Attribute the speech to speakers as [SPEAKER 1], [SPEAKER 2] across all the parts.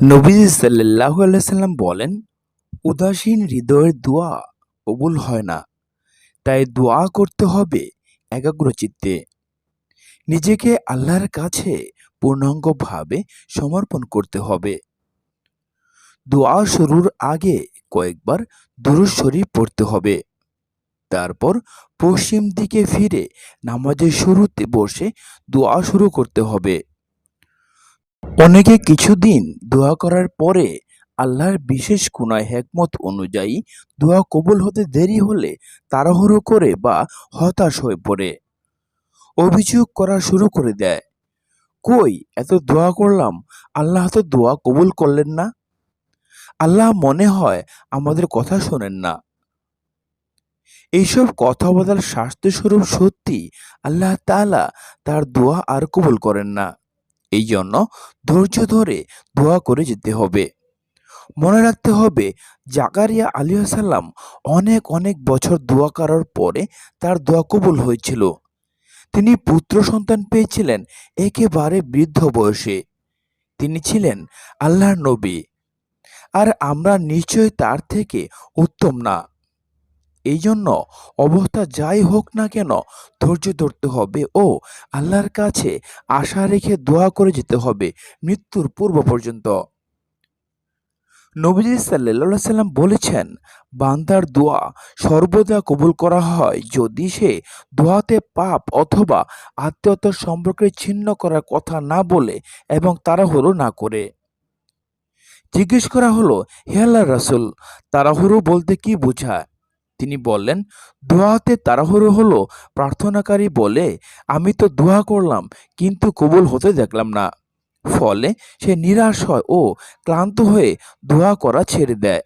[SPEAKER 1] নবীজি সাল্লাল্লাহু আলাইহি সাল্লাম বলেন, উদাসীন হৃদয়ের দোয়া কবুল হয় না, তাই দোয়া করতে হবে একাগ্র চিত্তে নিজেকে আল্লাহর কাছে পূর্ণাঙ্গভাবে সমর্পণ করতে হবে। দোয়া শুরুর আগে কয়েকবার দুরূদ শরীফ পড়তে হবে। তারপর পশ্চিম দিকে ফিরে নামাজের শুরুতে বসে দোয়া শুরু করতে হবে। অনেকে কিছুদিন দোয়া করার পরে আল্লাহর বিশেষ কোনায় হেকমত অনুযায়ী দোয়া কবুল হতে দেরি হলে তাড়াহুড়ো করে বা হতাশ হয়ে পড়ে। অভিযোগ করা শুরু করে দেয়, কই, এত দোয়া করলাম, আল্লাহ তো দোয়া কবুল করলেন না? আল্লাহ মনে হয় আমাদের কথা শোনেন না। এইসব কথা বলার স্বাস্থ্যস্বরূপ সত্যি আল্লাহ তাআলা তার দোয়া আর কবুল করেন না। এই জন্য ধৈর্য ধরে দোয়া করে যেতে হবে। মনে রাখতে হবে, জাকারিয়া আলিয়াসাল্লাম অনেক অনেক বছর দোয়া করার পরে তার দোয়া কবুল হয়েছিল। তিনি পুত্র সন্তান পেয়েছিলেন, একেবারে বৃদ্ধ বয়সে। তিনি ছিলেন আল্লাহর নবী। আর আমরা নিশ্চয় তার থেকে উত্তম না। এই জন্য অবস্থা যাই হোক না কেন ধৈর্য ধরতে হবে ও আল্লাহর কাছে আশা রেখে দোয়া করে যেতে হবে মৃত্যুর পূর্ব পর্যন্ত। নবীজি সাল্লাল্লাহু সাল্লাম বলেছেন, বান্দার দোয়া সর্বদা কবুল করা হয় যদি সে দোয়াতে পাপ অথবা আত্মীয়তার সম্পর্কে ছিন্ন করার কথা না বলে এবং তাড়াহুড়ো না করে। জিজ্ঞেস করা হলো, হে আল্লাহ রাসুল, তাড়াহুড়ো বলতে কি বোঝায়? তিনি বললেন, দোয়াতে তাড়াহুড়ো হলো? প্রার্থনাকারী বলে, আমি তো দোয়া করলাম, কিন্তু কবুল হতে দেখলাম না। ফলে সে নিরাশ হয় ও ক্লান্ত হয়ে দোয়া করা ছেড়ে দেয়।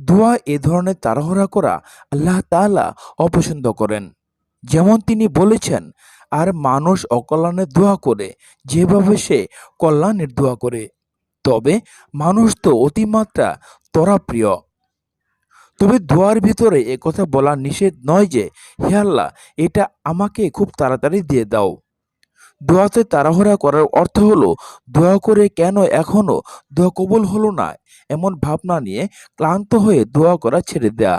[SPEAKER 1] দোয়া এ ধরনের তাড়াহুড়া করা আল্লাহ তাআলা অপছন্দ করেন। যেমন তিনি বলেছেন, আর মানুষ অকল্যাণের দোয়া করে, যেভাবে সে কল্যাণের দোয়া করে। তবে মানুষ তো অতিমাত্রা তরা প্রিয় তবে দোয়ার ভিতরে কথা বলা নিষেধ নয় যে, হে আল্লাহ, এটা আমাকে খুব তাড়াতাড়ি দিয়ে দাও। দোয়াতে তাড়াহুড়া করার অর্থ হলো দোয়া করে কেন এখনও দোয়া কবল হলো না, এমন ভাবনা নিয়ে ক্লান্ত হয়ে দোয়া করা ছেড়ে দেয়া।